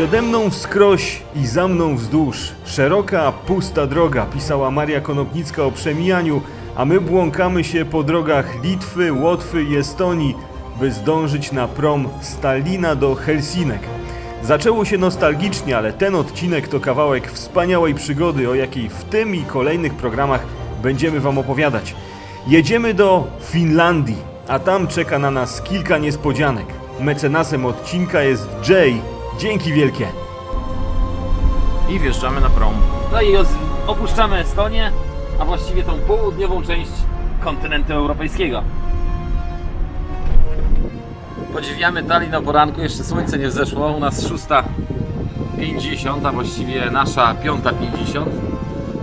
Przede mną wskroś i za mną wzdłuż. Szeroka, pusta droga, pisała Maria Konopnicka o przemijaniu, a my błąkamy się po drogach Litwy, Łotwy i Estonii, by zdążyć na prom Stalina do Helsinek. Zaczęło się nostalgicznie, ale ten odcinek to kawałek wspaniałej przygody, o jakiej w tym i kolejnych programach będziemy Wam opowiadać. Jedziemy do Finlandii, a tam czeka na nas kilka niespodzianek. Mecenasem odcinka jest Jay. Dzięki wielkie. I wjeżdżamy na prom. No i os- opuszczamy Estonię, a właściwie tą południową część kontynentu europejskiego. Podziwiamy Tallinn o poranku, jeszcze słońce nie wzeszło, u nas 6.50, a właściwie nasza 5.50.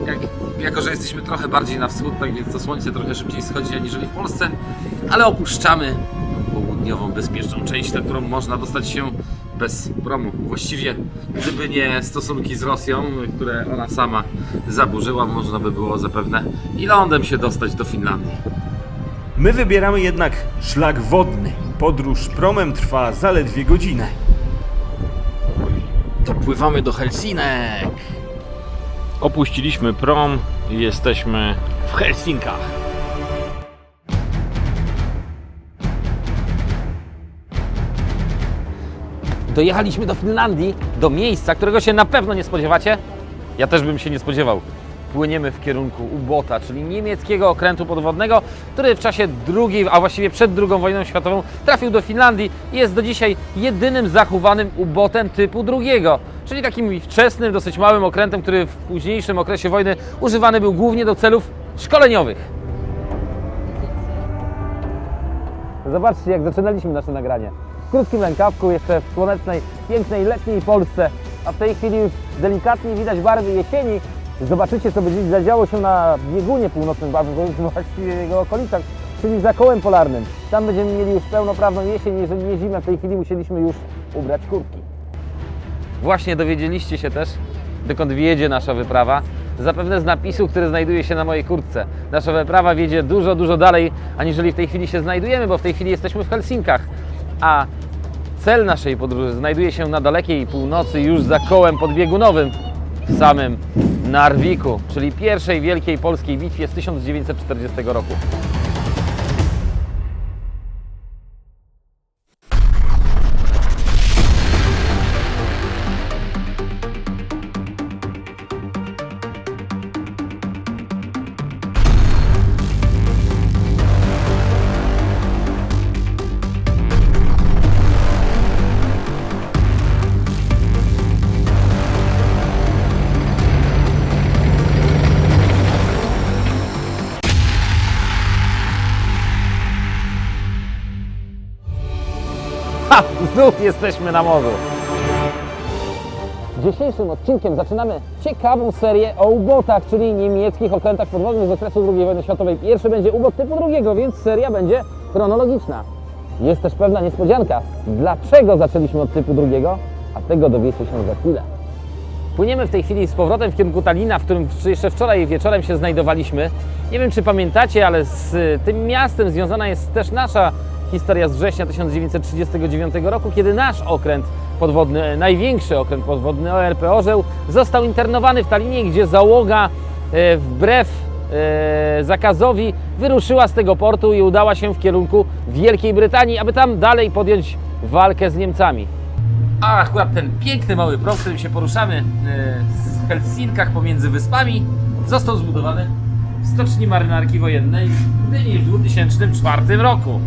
Jak, jako, że jesteśmy trochę bardziej na wschód, tak więc to słońce trochę szybciej schodzi aniżeli w Polsce, ale opuszczamy tą południową, bezpieczną część, na którą można dostać się bez promu. Właściwie, gdyby nie stosunki z Rosją, które ona sama zaburzyła, można by było zapewne i lądem się dostać do Finlandii. My wybieramy jednak szlak wodny. Podróż promem trwa zaledwie godzinę. Dopływamy do Helsinek. Opuściliśmy prom i jesteśmy w Helsinkach. Dojechaliśmy do Finlandii, do miejsca, którego się na pewno nie spodziewacie. Ja też bym się nie spodziewał. Płyniemy w kierunku Ubota, czyli niemieckiego okrętu podwodnego, który w czasie II, a właściwie przed II wojną światową trafił do Finlandii i jest do dzisiaj jedynym zachowanym ubotem typu drugiego, czyli takim wczesnym, dosyć małym okrętem, który w późniejszym okresie wojny używany był głównie do celów szkoleniowych. Zobaczcie, jak zaczynaliśmy nasze nagranie. Krótkim rękawku, jeszcze w słonecznej, pięknej, letniej Polsce, a w tej chwili już delikatnie widać barwy jesieni. Zobaczycie, co będzie zadziało się na biegunie północnym, albo właściwie jego okolicach, czyli za kołem polarnym. Tam będziemy mieli już pełnoprawną jesień, jeżeli nie zimę. W tej chwili musieliśmy już ubrać kurtki. Właśnie dowiedzieliście się też, dokąd wiedzie nasza wyprawa. Zapewne z napisu, który znajduje się na mojej kurtce. Nasza wyprawa wiedzie dużo, dużo dalej, aniżeli w tej chwili się znajdujemy, bo w tej chwili jesteśmy w Helsinkach. A cel naszej podróży znajduje się na dalekiej północy, już za kołem podbiegunowym, w samym Narwiku, czyli pierwszej wielkiej polskiej bitwie z 1940 roku. Jesteśmy na morzu. Dzisiejszym odcinkiem zaczynamy ciekawą serię o ubotach, czyli niemieckich okrętach podwodnych z okresu II wojny światowej. Pierwszy będzie ubot typu drugiego, więc seria będzie chronologiczna. Jest też pewna niespodzianka. Dlaczego zaczęliśmy od typu drugiego? A tego dowiecie się za chwilę. Płyniemy w tej chwili z powrotem w kierunku Talina, w którym jeszcze wczoraj wieczorem się znajdowaliśmy. Nie wiem, czy pamiętacie, ale z tym miastem związana jest też nasza historia z września 1939 roku, kiedy nasz okręt podwodny, e, największy okręt podwodny ORP Orzeł, został internowany w Talinie, gdzie załoga e, wbrew e, zakazowi wyruszyła z tego portu i udała się w kierunku Wielkiej Brytanii, aby tam dalej podjąć walkę z Niemcami. A akurat ten piękny mały prom, w którym się poruszamy w Helsinkach pomiędzy wyspami, został zbudowany w stoczni marynarki wojennej w Gdyni w 2004 roku.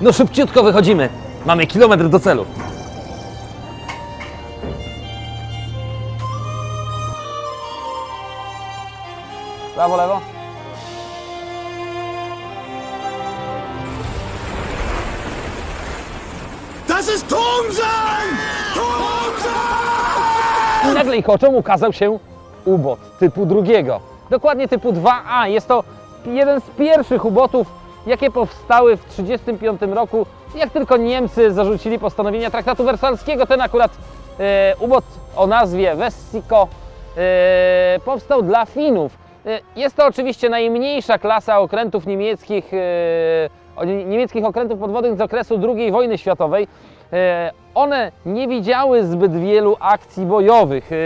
No szybciutko wychodzimy. Mamy kilometr do celu. Prawo, lewo. Das ist Thomsen! I nagle ich oczom ukazał się ubot typu drugiego. Dokładnie typu 2A. Jest to jeden z pierwszych ubotów, jakie powstały w 1935 roku, jak tylko Niemcy zarzucili postanowienia traktatu wersalskiego. Ten akurat e, ubot o nazwie Vessico e, powstał dla Finów. E, Jest to oczywiście najmniejsza klasa okrętów niemieckich, e, niemieckich okrętów podwodnych z okresu II wojny światowej. E, One nie widziały zbyt wielu akcji bojowych. E,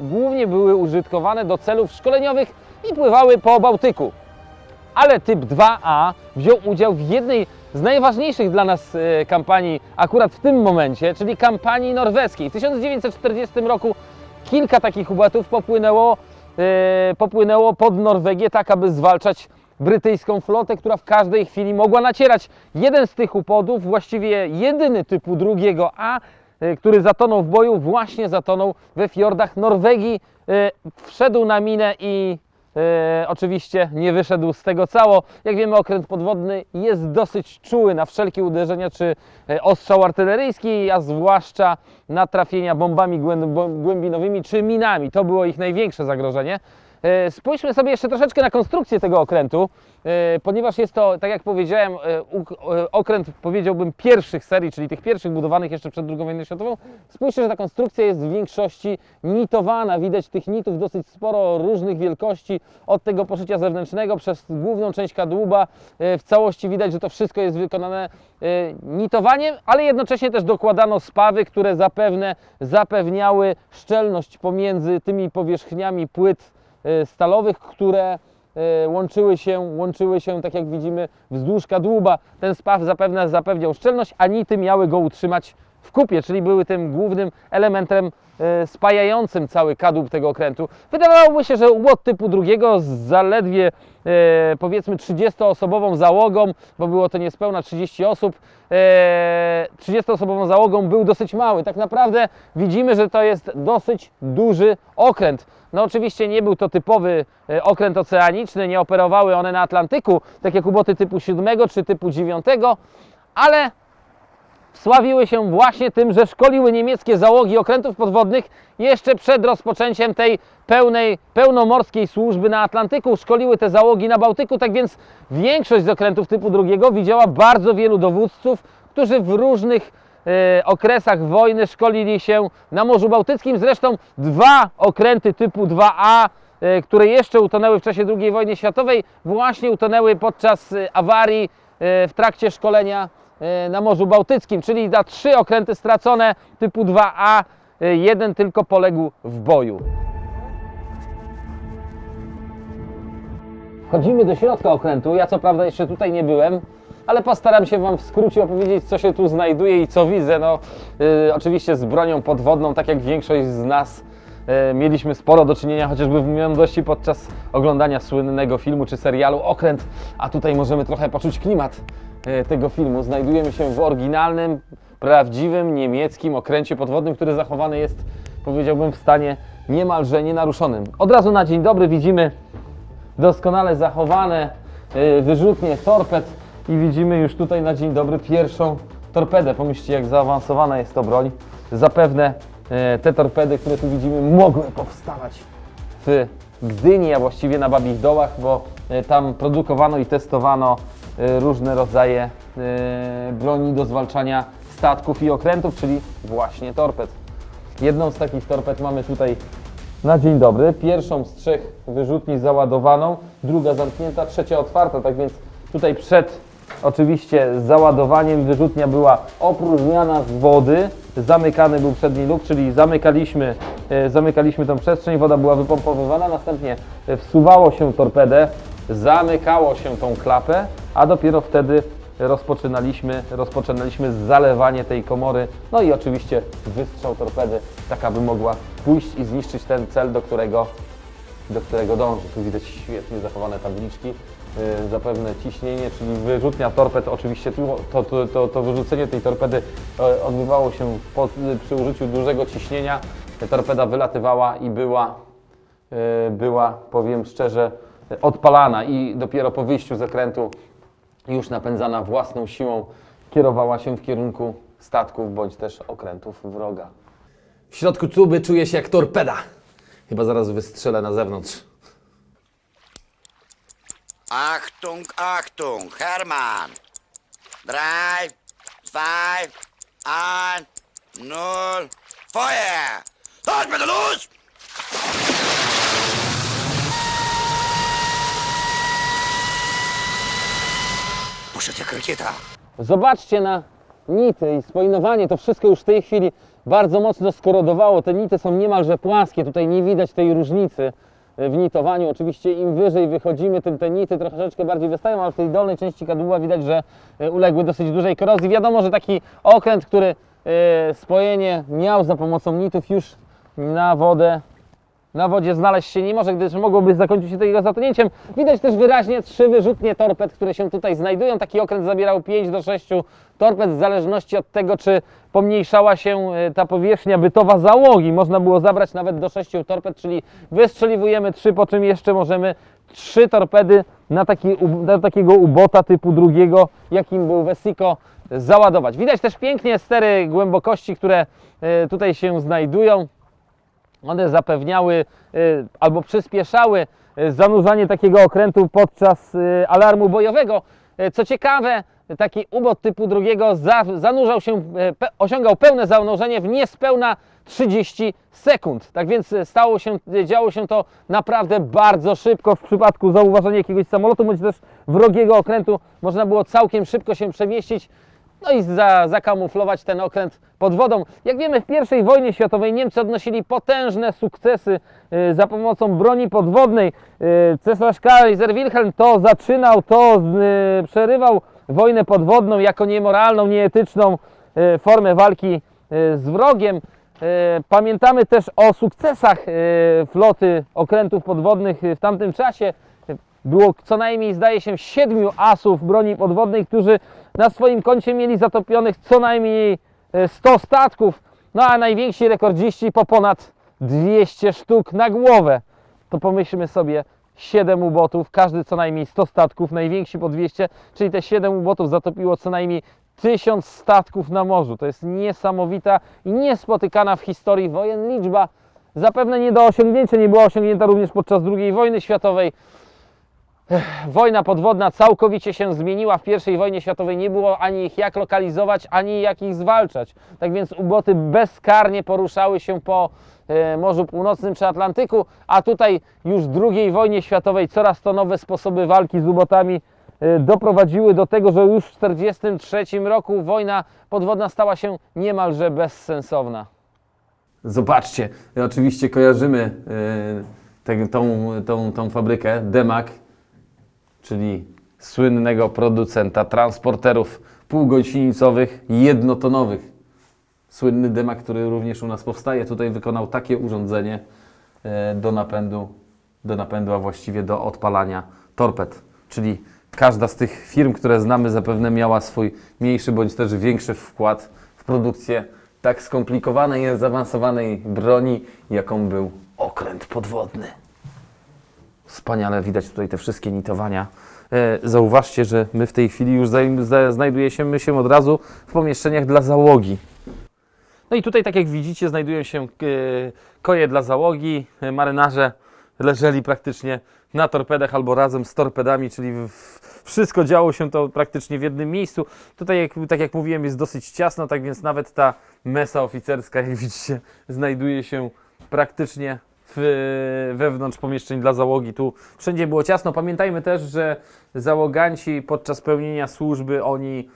Głównie były użytkowane do celów szkoleniowych i pływały po Bałtyku ale typ 2A wziął udział w jednej z najważniejszych dla nas e, kampanii akurat w tym momencie, czyli kampanii norweskiej. W 1940 roku kilka takich ubłatów popłynęło, e, popłynęło pod Norwegię tak, aby zwalczać brytyjską flotę, która w każdej chwili mogła nacierać. Jeden z tych upodów, właściwie jedyny typu drugiego A, e, który zatonął w boju, właśnie zatonął we fiordach Norwegii. Wszedł na minę i oczywiście nie wyszedł z tego cało. Jak wiemy, okręt podwodny jest dosyć czuły na wszelkie uderzenia czy e, ostrzał artyleryjski, a zwłaszcza na trafienia bombami głęb- bom- głębinowymi czy minami. To było ich największe zagrożenie. E, Spójrzmy sobie jeszcze troszeczkę na konstrukcję tego okrętu, e, ponieważ jest to, tak jak powiedziałem, e, okręt powiedziałbym pierwszych serii, czyli tych pierwszych budowanych jeszcze przed II wojną światową. Spójrzcie, że ta konstrukcja jest w większości nitowana. Widać tych nitów dosyć sporo różnych wielkości, od tego poszycia zewnętrznego przez główną część kadłuba. W całości widać, że to wszystko jest wykonane nitowaniem, ale jednocześnie też dokładano spawy, które zapewne zapewniały szczelność pomiędzy tymi powierzchniami płyt stalowych, które e, łączyły się, łączyły się, tak jak widzimy, wzdłuż kadłuba. Ten spaw zapewne zapewniał szczelność, a nity miały go utrzymać w kupie, czyli były tym głównym elementem e, spajającym cały kadłub tego okrętu. Wydawałoby się, że łot typu drugiego z zaledwie e, powiedzmy 30-osobową załogą, bo było to niespełna 30 osób, e, 30-osobową załogą był dosyć mały. Tak naprawdę widzimy, że to jest dosyć duży okręt. No oczywiście nie był to typowy e, okręt oceaniczny, nie operowały one na Atlantyku, tak jak uboty typu 7 czy typu 9, ale sławiły się właśnie tym, że szkoliły niemieckie załogi okrętów podwodnych jeszcze przed rozpoczęciem tej pełnej, pełnomorskiej służby na Atlantyku. Szkoliły te załogi na Bałtyku, tak więc większość z okrętów typu drugiego widziała bardzo wielu dowódców, którzy w różnych e, okresach wojny szkolili się na Morzu Bałtyckim. Zresztą dwa okręty typu 2A, e, które jeszcze utonęły w czasie II wojny światowej, właśnie utonęły podczas e, awarii w trakcie szkolenia na Morzu Bałtyckim, czyli na trzy okręty stracone typu 2A, e, jeden tylko poległ w boju. Wchodzimy do środka okrętu. Ja co prawda jeszcze tutaj nie byłem, ale postaram się Wam w skrócie opowiedzieć, co się tu znajduje i co widzę. No, y, oczywiście z bronią podwodną, tak jak większość z nas mieliśmy sporo do czynienia, chociażby w młodości podczas oglądania słynnego filmu czy serialu Okręt, a tutaj możemy trochę poczuć klimat tego filmu. Znajdujemy się w oryginalnym, prawdziwym niemieckim okręcie podwodnym, który zachowany jest, powiedziałbym, w stanie niemalże nienaruszonym. Od razu na dzień dobry widzimy doskonale zachowane y, wyrzutnie torped i widzimy już tutaj na dzień dobry pierwszą torpedę. Pomyślcie jak zaawansowana jest to broń. Zapewne y, te torpedy, które tu widzimy mogły powstawać w Gdyni, a właściwie na Babich Dołach, bo tam produkowano i testowano różne rodzaje y, broni do zwalczania statków i okrętów, czyli właśnie torped. Jedną z takich torped mamy tutaj na dzień dobry. Pierwszą z trzech wyrzutni załadowaną, druga zamknięta, trzecia otwarta. Tak więc tutaj przed oczywiście załadowaniem wyrzutnia była opróżniana z wody. Zamykany był przedni luk, czyli zamykaliśmy, e, zamykaliśmy tą przestrzeń, woda była wypompowywana, następnie wsuwało się torpedę, zamykało się tą klapę, a dopiero wtedy rozpoczynaliśmy, rozpoczynaliśmy zalewanie tej komory, no i oczywiście wystrzał torpedy, tak aby mogła pójść i zniszczyć ten cel, do którego, do którego dąży. Tu widać świetnie zachowane tabliczki, yy, zapewne ciśnienie, czyli wyrzutnia torped, oczywiście to, to, to, to wyrzucenie tej torpedy e, odbywało się przy użyciu dużego ciśnienia. Torpeda wylatywała i była e, była, powiem szczerze, odpalana i dopiero po wyjściu z zakrętu, już napędzana własną siłą, kierowała się w kierunku statków bądź też okrętów wroga. W środku tuby czuję się jak torpeda. Chyba zaraz wystrzelę na zewnątrz. Achtung, Achtung, Hermann. Drei, zwei, ein, null, Feuer! Los, bitte los! Rakieta. Zobaczcie na nity i spojnowanie, to wszystko już w tej chwili bardzo mocno skorodowało. Te nity są niemalże płaskie, tutaj nie widać tej różnicy w nitowaniu. Oczywiście im wyżej wychodzimy, tym te nity troszeczkę bardziej wystają, ale w tej dolnej części kadłuba widać, że e, uległy dosyć dużej korozji. Wiadomo, że taki okręt, który e, spojenie miał za pomocą nitów już na wodę na wodzie znaleźć się nie może, gdyż mogłoby zakończyć się to jego zatonięciem. Widać też wyraźnie trzy wyrzutnie torped, które się tutaj znajdują. Taki okręt zabierał 5 do 6 torped w zależności od tego, czy pomniejszała się e, ta powierzchnia bytowa załogi. Można było zabrać nawet do 6 torped, czyli wystrzeliwujemy 3, po czym jeszcze możemy 3 torpedy na, taki, na takiego ubota typu drugiego, jakim był Vesico, załadować. Widać też pięknie stery głębokości, które e, tutaj się znajdują. One zapewniały y, albo przyspieszały y, zanurzanie takiego okrętu podczas y, alarmu bojowego. Co ciekawe, taki ubot typu drugiego za, zanurzał się, osiągał pełne zanurzenie w niespełna 30 sekund. Tak więc stało się, działo się to naprawdę bardzo szybko. W przypadku zauważenia jakiegoś samolotu bądź też wrogiego okrętu można było całkiem szybko się przemieścić no i za, zakamuflować ten okręt pod wodą. Jak wiemy, w I wojnie światowej Niemcy odnosili potężne sukcesy y, za pomocą broni podwodnej. Y, Cesarz Kaiser Wilhelm to zaczynał, to y, przerywał wojnę podwodną jako niemoralną, nieetyczną formę walki z wrogiem. Pamiętamy też o sukcesach floty okrętów podwodnych w tamtym czasie. Było co najmniej, zdaje się, siedmiu asów broni podwodnej, którzy na swoim koncie mieli zatopionych co najmniej e, 100 statków, no a najwięksi rekordziści po ponad 200 sztuk na głowę. To pomyślmy sobie, 7 ubotów, każdy co najmniej 100 statków, najwięksi po 200, czyli te 7 ubotów zatopiło co najmniej 1000 statków na morzu. To jest niesamowita i niespotykana w historii wojen liczba. Zapewne nie do osiągnięcia, nie była osiągnięta również podczas II wojny światowej. Wojna podwodna całkowicie się zmieniła. W I wojnie światowej nie było ani ich jak lokalizować, ani jak ich zwalczać. Tak więc uboty bezkarnie poruszały się po e, Morzu Północnym czy Atlantyku, a tutaj już w II wojnie światowej coraz to nowe sposoby walki z ubotami e, doprowadziły do tego, że już w 1943 roku wojna podwodna stała się niemalże bezsensowna. Zobaczcie, oczywiście kojarzymy y, tę- tą, tą, tą fabrykę Demak, czyli słynnego producenta transporterów półgąsienicowych, jednotonowych. Słynny Demak, który również u nas powstaje, tutaj wykonał takie urządzenie e, do napędu, do napędu, a właściwie do odpalania torped. Czyli każda z tych firm, które znamy, zapewne miała swój mniejszy bądź też większy wkład w produkcję tak skomplikowanej zaawansowanej broni, jaką był okręt podwodny. Wspaniale widać tutaj te wszystkie nitowania. E, Zauważcie, że my w tej chwili już znajdujemy się od razu w pomieszczeniach dla załogi. No i tutaj, tak jak widzicie, znajdują się e, koje dla załogi. E, Marynarze leżeli praktycznie na torpedach albo razem z torpedami, czyli wszystko działo się to praktycznie w jednym miejscu. Tutaj, jak, tak jak mówiłem, jest dosyć ciasno, tak więc nawet ta mesa oficerska, jak widzicie, znajduje się praktycznie w, wewnątrz pomieszczeń dla załogi. Tu wszędzie było ciasno. Pamiętajmy też, że załoganci podczas pełnienia służby oni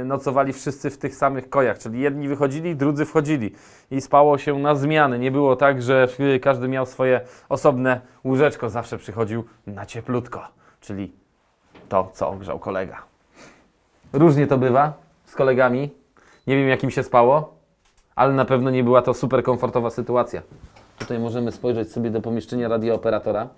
y, nocowali wszyscy w tych samych kojach, czyli jedni wychodzili, drudzy wchodzili i spało się na zmiany. Nie było tak, że każdy miał swoje osobne łóżeczko, zawsze przychodził na cieplutko, czyli to, co ogrzał kolega. Różnie to bywa z kolegami. Nie wiem, jak im się spało, ale na pewno nie była to super komfortowa sytuacja. Tutaj możemy spojrzeć sobie do pomieszczenia radiooperatora,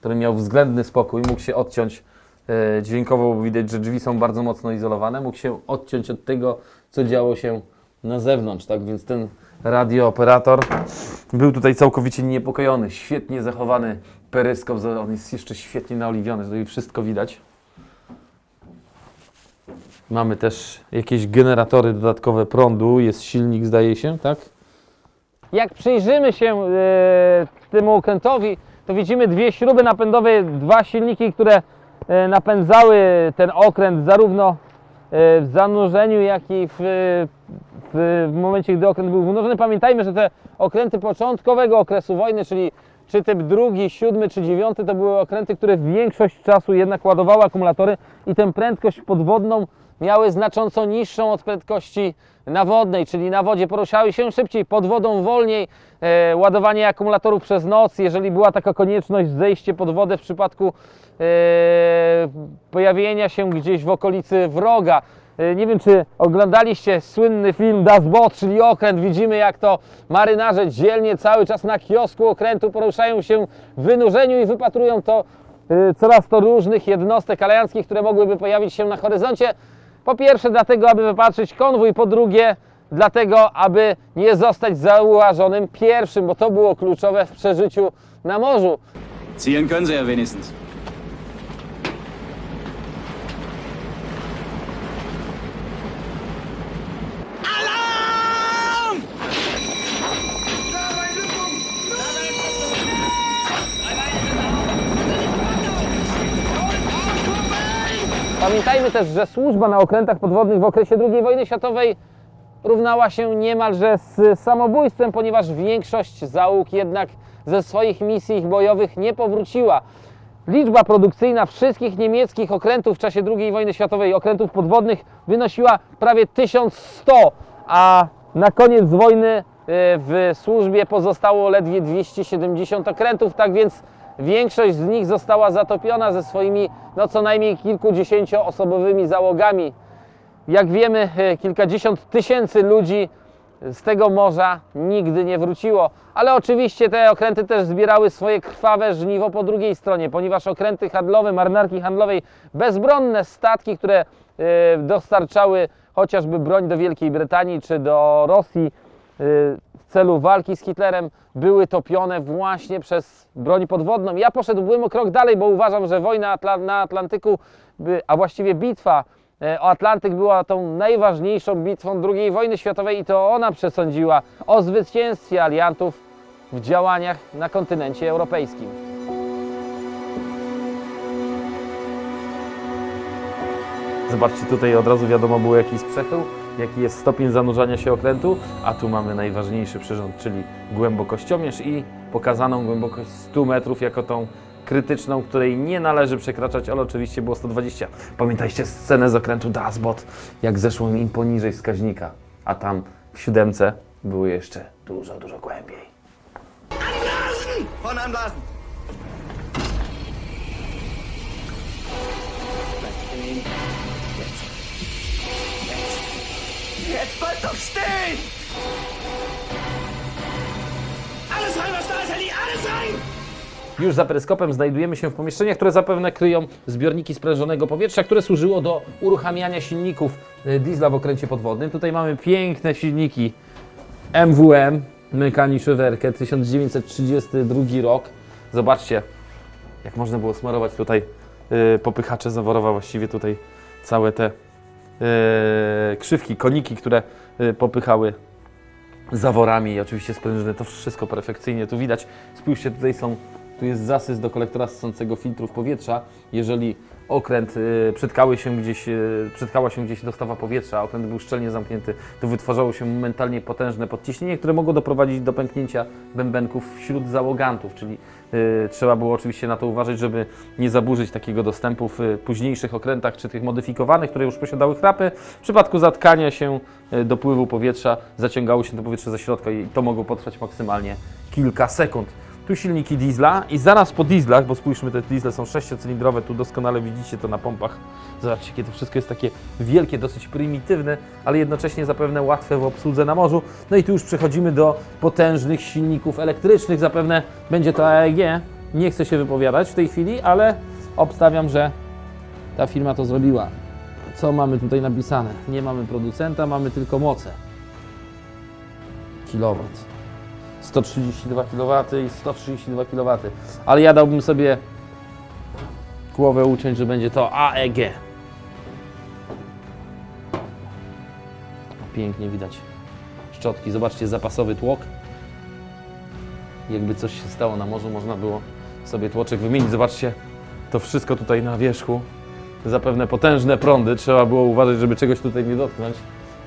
który miał względny spokój, mógł się odciąć e, dźwiękowo, bo widać, że drzwi są bardzo mocno izolowane, mógł się odciąć od tego, co działo się na zewnątrz, tak więc ten radiooperator był tutaj całkowicie niepokojony, świetnie zachowany peryskop, on jest jeszcze świetnie naoliwiony, tutaj wszystko widać. Mamy też jakieś generatory dodatkowe prądu, jest silnik zdaje się, tak? Jak przyjrzymy się e, temu okrętowi, to widzimy dwie śruby napędowe, dwa silniki, które e, napędzały ten okręt zarówno e, w zanurzeniu, jak i w, w, w momencie, gdy okręt był wynurzony. Pamiętajmy, że te okręty początkowego okresu wojny, czyli czy typ drugi, siódmy czy dziewiąty to były okręty, które większość czasu jednak ładowały akumulatory i tę prędkość podwodną miały znacząco niższą od prędkości nawodnej, czyli na wodzie poruszały się szybciej, pod wodą wolniej, e, ładowanie akumulatorów przez noc, jeżeli była taka konieczność, zejście pod wodę w przypadku e, pojawienia się gdzieś w okolicy wroga. E, Nie wiem, czy oglądaliście słynny film Das Boot, czyli okręt. Widzimy, jak to marynarze dzielnie cały czas na kiosku okrętu poruszają się w wynurzeniu i wypatrują to y, coraz to różnych jednostek alianckich, które mogłyby pojawić się na horyzoncie. Po pierwsze dlatego, aby wypatrzyć konwój, po drugie dlatego, aby nie zostać zauważonym pierwszym, bo to było kluczowe w przeżyciu na morzu. Zielen können sie ja wenigstens. Pamiętajmy też, że służba na okrętach podwodnych w okresie II wojny światowej równała się niemalże z samobójstwem, ponieważ większość załóg jednak ze swoich misji bojowych nie powróciła. Liczba produkcyjna wszystkich niemieckich okrętów w czasie II wojny światowej, okrętów podwodnych, wynosiła prawie 1100, a na koniec wojny e, w służbie pozostało ledwie 270 okrętów, tak więc większość z nich została zatopiona ze swoimi no co najmniej kilkudziesięcioosobowymi załogami. Jak wiemy, e, kilkadziesiąt tysięcy ludzi z tego morza nigdy nie wróciło. Ale oczywiście te okręty też zbierały swoje krwawe żniwo po drugiej stronie, ponieważ okręty handlowe, marynarki handlowej, bezbronne statki, które e, dostarczały chociażby broń do Wielkiej Brytanii czy do Rosji e, celu walki z Hitlerem, były topione właśnie przez broń podwodną. Ja poszedłbym o krok dalej, bo uważam, że wojna na Atlantyku, a właściwie bitwa e, o Atlantyk była tą najważniejszą bitwą II wojny światowej i to ona przesądziła o zwycięstwie aliantów w działaniach na kontynencie europejskim. Zobaczcie, tutaj od razu wiadomo było jaki jest przechył, jaki jest stopień zanurzania się okrętu, a tu mamy najważniejszy przyrząd, czyli głębokościomierz i pokazaną głębokość 100 metrów jako tą krytyczną, której nie należy przekraczać, ale oczywiście było 120. Pamiętajcie scenę z okrętu Das Boot, jak zeszło im poniżej wskaźnika, a tam w siódemce było jeszcze dużo, dużo głębiej. Von! Jetzt bleibt doch stehen! Alles rein, was da ist, Ellie! Alles rein! Już za peryskopem znajdujemy się w pomieszczeniach, które zapewne kryją zbiorniki sprężonego powietrza, które służyło do uruchamiania silników e, diesla w okręcie podwodnym. Tutaj mamy piękne silniki MWM, Mekani Szywerkę, 1932 rok. Zobaczcie, jak można było smarować tutaj e, popychacze zaworowe, właściwie tutaj całe te krzywki, koniki, które e, popychały zaworami i oczywiście sprężyny, to wszystko perfekcyjnie tu widać. Spójrzcie, tutaj są, tu jest zasys do kolektora ssącego filtrów powietrza. Jeżeli okręt y, przytkały się gdzieś, przytkała się gdzieś dostawa powietrza, okręt był szczelnie zamknięty, to wytwarzało się momentalnie potężne podciśnienie, które mogło doprowadzić do pęknięcia bębenków wśród załogantów, czyli trzeba było oczywiście na to uważać, żeby nie zaburzyć takiego dostępu w y, późniejszych okrętach, czy tych modyfikowanych, które już posiadały chrapy. W przypadku zatkania się y, dopływu powietrza zaciągało się to powietrze ze środka i to mogło potrwać maksymalnie kilka sekund. Tu silniki diesla i zaraz po dieslach, bo spójrzmy, te diesle są sześciocylindrowe, tu doskonale widzicie to na pompach. Zobaczcie, jakie to wszystko jest takie wielkie, dosyć prymitywne, ale jednocześnie zapewne łatwe w obsłudze na morzu. No i tu już przechodzimy do potężnych silników elektrycznych, zapewne będzie to AEG. Nie chcę się wypowiadać w tej chwili, ale obstawiam, że ta firma to zrobiła. Co mamy tutaj napisane? Nie mamy producenta, mamy tylko moce. Kilowat. 132 kW i 132 kW. Ale ja dałbym sobie głowę uciąć, że będzie to AEG. Pięknie widać szczotki. Zobaczcie, zapasowy tłok. Jakby coś się stało na morzu, można było sobie tłoczek wymienić. Zobaczcie, to wszystko tutaj na wierzchu. Zapewne potężne prądy. Trzeba było uważać, żeby czegoś tutaj nie dotknąć.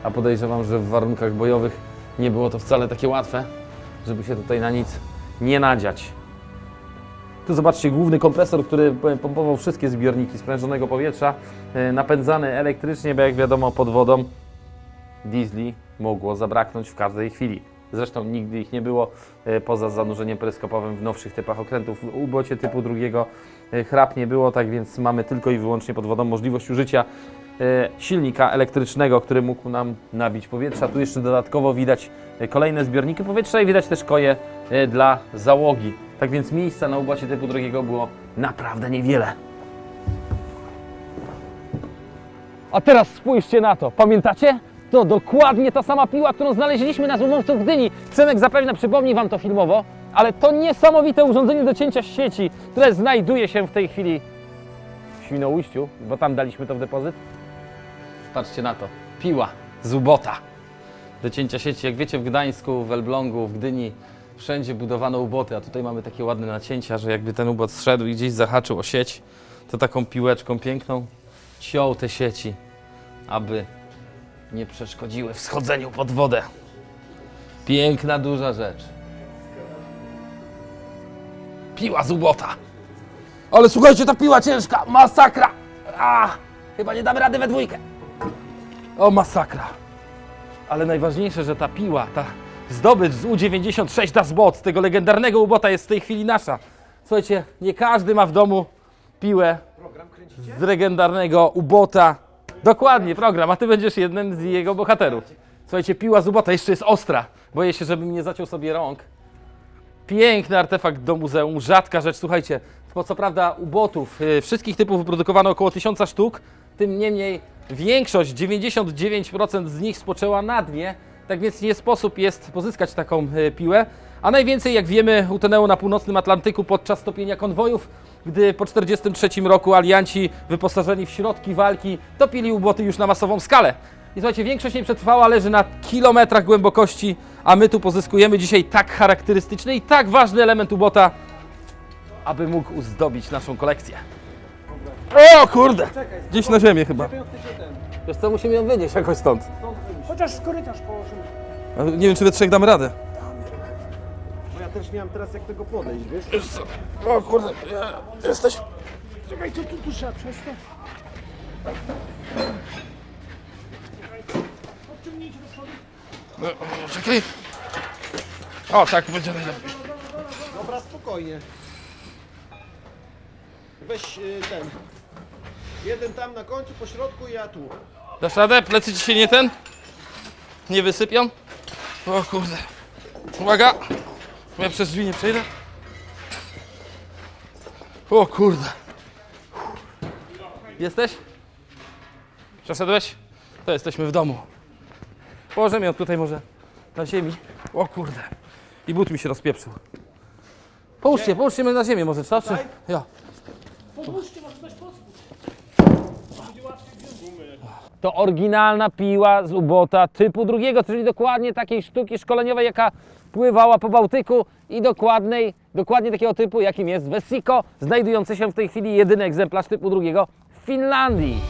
A podejrzewam, że w warunkach bojowych nie było to wcale takie łatwe żeby się tutaj na nic nie nadziać. Tu zobaczcie, główny kompresor, który pompował wszystkie zbiorniki sprężonego powietrza, e, napędzany elektrycznie, bo jak wiadomo pod wodą diesli mogło zabraknąć w każdej chwili. Zresztą nigdy ich nie było, e, poza zanurzeniem peryskopowym w nowszych typach okrętów. W ubocie typu drugiego e, chrap nie było, tak więc mamy tylko i wyłącznie pod wodą możliwość użycia silnika elektrycznego, który mógł nam nabić powietrza. Tu jeszcze dodatkowo widać e, kolejne zbiorniki powietrza i widać też koje e, dla załogi. Tak więc miejsca na ubocie typu drugiego było naprawdę niewiele. A teraz spójrzcie na to. Pamiętacie? To dokładnie ta sama piła, którą znaleźliśmy na złomowcu w Gdyni. Przemek zapewne przypomni Wam to filmowo, ale to niesamowite urządzenie do cięcia sieci, które znajduje się w tej chwili w Świnoujściu, bo tam daliśmy to w depozyt. Patrzcie na to. Piła z ubota. Do cięcia sieci. Jak wiecie, w Gdańsku, w Elblągu, w Gdyni wszędzie budowano uboty, a tutaj mamy takie ładne nacięcia, że jakby ten ubot zszedł i gdzieś zahaczył o sieć, to taką piłeczką piękną ciął te sieci, aby nie przeszkodziły w schodzeniu pod wodę. Piękna, duża rzecz. Piła z ubota. Ale słuchajcie, ta piła ciężka, masakra! A, chyba nie damy rady we dwójkę. O, masakra. Ale najważniejsze, że ta piła, ta zdobycz z U-96 Das Bot, z tego legendarnego ubota jest w tej chwili nasza. Słuchajcie, nie każdy ma w domu piłę z legendarnego ubota. Dokładnie, program, a ty będziesz jednym z jego bohaterów. Słuchajcie, piła z ubota jeszcze jest ostra. Boję się, żebym nie zaciął sobie rąk. Piękny artefakt do muzeum, rzadka rzecz. Słuchajcie, bo co prawda ubotów y, wszystkich typów wyprodukowano około 1000 sztuk, tym niemniej większość, 99% z nich spoczęła na dnie, tak więc nie sposób jest pozyskać taką y, piłę. A najwięcej, jak wiemy, utonęło na północnym Atlantyku podczas topienia konwojów, gdy po 1943 roku alianci wyposażeni w środki walki topili uboty już na masową skalę. I słuchajcie, większość nie przetrwała, leży na kilometrach głębokości, a my tu pozyskujemy dzisiaj tak charakterystyczny i tak ważny element ubota, aby mógł uzdobić naszą kolekcję. O kurde! Gdzieś na ziemię chyba. Wiesz co, musimy ją wynieść jakoś stąd. Chociaż w korytarz położymy. Nie wiem, czy we trzech damy radę. Bo ja też miałem teraz jak tego podejść, wiesz? O kurde, jesteś... Czekaj, co tu, tu trzeba przez to? Do przodu. Czekaj. O, tak będzie najlepiej. Dobra, spokojnie. Weź y, ten. Jeden tam na końcu, po środku i ja tu. Dasz radę? Plecy ci się nie ten? Nie wysypią? O kurde. Uwaga. Ja przez drzwi nie przejdę. O kurde. Jesteś? Przeszedłeś? To jesteśmy w domu. Położymy ją tutaj może na ziemi. O kurde. I but mi się rozpieprzył. Połóżcie, połóżcie mnie na ziemię może, co? Czy... Ja. To oryginalna piła z ubota typu drugiego, czyli dokładnie takiej sztuki szkoleniowej, jaka pływała po Bałtyku i dokładnej, dokładnie takiego typu, jakim jest Vesico, znajdujący się w tej chwili jedyny egzemplarz typu drugiego w Finlandii.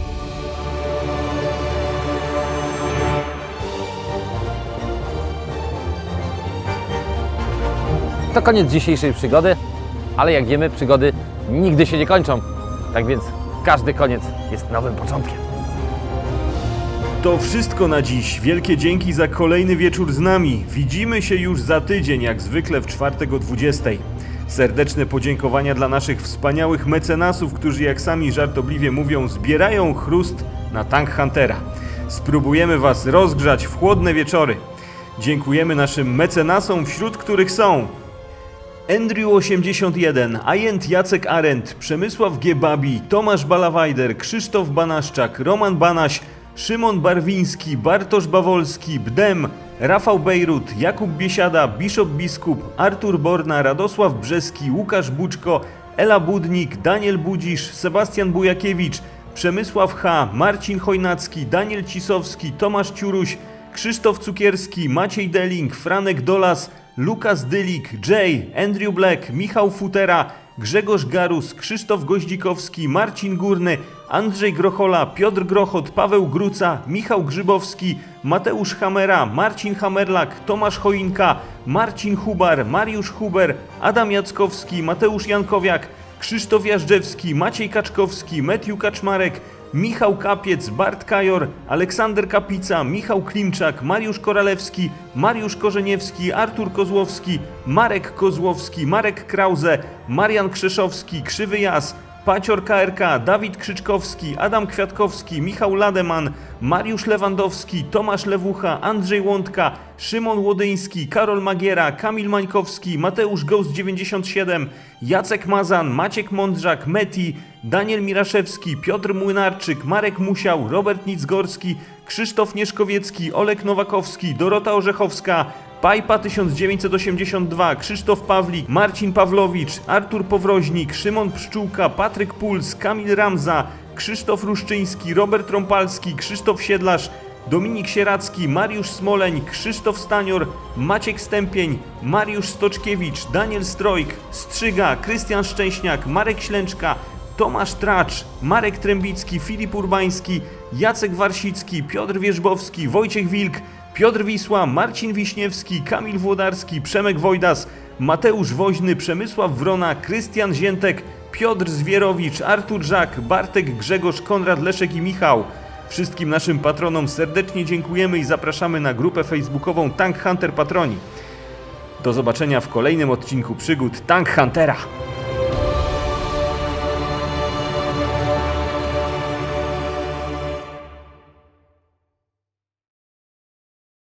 To koniec dzisiejszej przygody, ale jak wiemy, przygody nigdy się nie kończą. Tak więc każdy koniec jest nowym początkiem. To wszystko na dziś. Wielkie dzięki za kolejny wieczór z nami. Widzimy się już za tydzień, jak zwykle w czwartek o 20. Serdeczne podziękowania dla naszych wspaniałych mecenasów, którzy jak sami żartobliwie mówią, zbierają chrust na Tank Huntera. Spróbujemy Was rozgrzać w chłodne wieczory. Dziękujemy naszym mecenasom, wśród których są Andrew81, Ajent Jacek Arendt, Przemysław G. Babi, Tomasz Balawajder, Krzysztof Banaszczak, Roman Banaś, Szymon Barwiński, Bartosz Bawolski, Bdem, Rafał Bejrut, Jakub Biesiada, Bishop Biskup, Artur Borna, Radosław Brzeski, Łukasz Buczko, Ela Budnik, Daniel Budzisz, Sebastian Bujakiewicz, Przemysław H., Marcin Chojnacki, Daniel Cisowski, Tomasz Ciuruś, Krzysztof Cukierski, Maciej Deling, Franek Dolas, Lukas Dylik, Jay, Andrew Black, Michał Futera, Grzegorz Garus, Krzysztof Goździkowski, Marcin Górny, Andrzej Grochola, Piotr Grochot, Paweł Gruca, Michał Grzybowski, Mateusz Hamera, Marcin Hamerlak, Tomasz Choinka, Marcin Hubar, Mariusz Huber, Adam Jackowski, Mateusz Jankowiak, Krzysztof Jażdżewski, Maciej Kaczkowski, Metiu Kaczmarek, Michał Kapiec, Bart Kajor, Aleksander Kapica, Michał Klimczak, Mariusz Koralewski, Mariusz Korzeniewski, Artur Kozłowski, Marek Kozłowski, Marek Krause, Marian Krzeszowski, Krzywy Jas, Pacior KRK, Dawid Krzyczkowski, Adam Kwiatkowski, Michał Lademan, Mariusz Lewandowski, Tomasz Lewucha, Andrzej Łądka, Szymon Łodyński, Karol Magiera, Kamil Mańkowski, Mateusz Ghost 97, Jacek Mazan, Maciek Mądrzak, Meti, Daniel Miraszewski, Piotr Młynarczyk, Marek Musiał, Robert Nicgorski, Krzysztof Nieszkowiecki, Olek Nowakowski, Dorota Orzechowska, Pajpa 1982, Krzysztof Pawlik, Marcin Pawlowicz, Artur Powroźnik, Szymon Pszczółka, Patryk Puls, Kamil Ramza, Krzysztof Ruszczyński, Robert Trąpalski, Krzysztof Siedlarz, Dominik Sieracki, Mariusz Smoleń, Krzysztof Stanior, Maciek Stępień, Mariusz Stoczkiewicz, Daniel Strojk, Strzyga, Krystian Szczęśniak, Marek Ślęczka, Tomasz Tracz, Marek Trębicki, Filip Urbański, Jacek Warsicki, Piotr Wierzbowski, Wojciech Wilk, Piotr Wisła, Marcin Wiśniewski, Kamil Włodarski, Przemek Wojdas, Mateusz Woźny, Przemysław Wrona, Krystian Ziętek, Piotr Zwierowicz, Artur Żak, Bartek Grzegorz, Konrad Leszek i Michał. Wszystkim naszym patronom serdecznie dziękujemy i zapraszamy na grupę facebookową Tank Hunter Patroni. Do zobaczenia w kolejnym odcinku przygód Tank Huntera.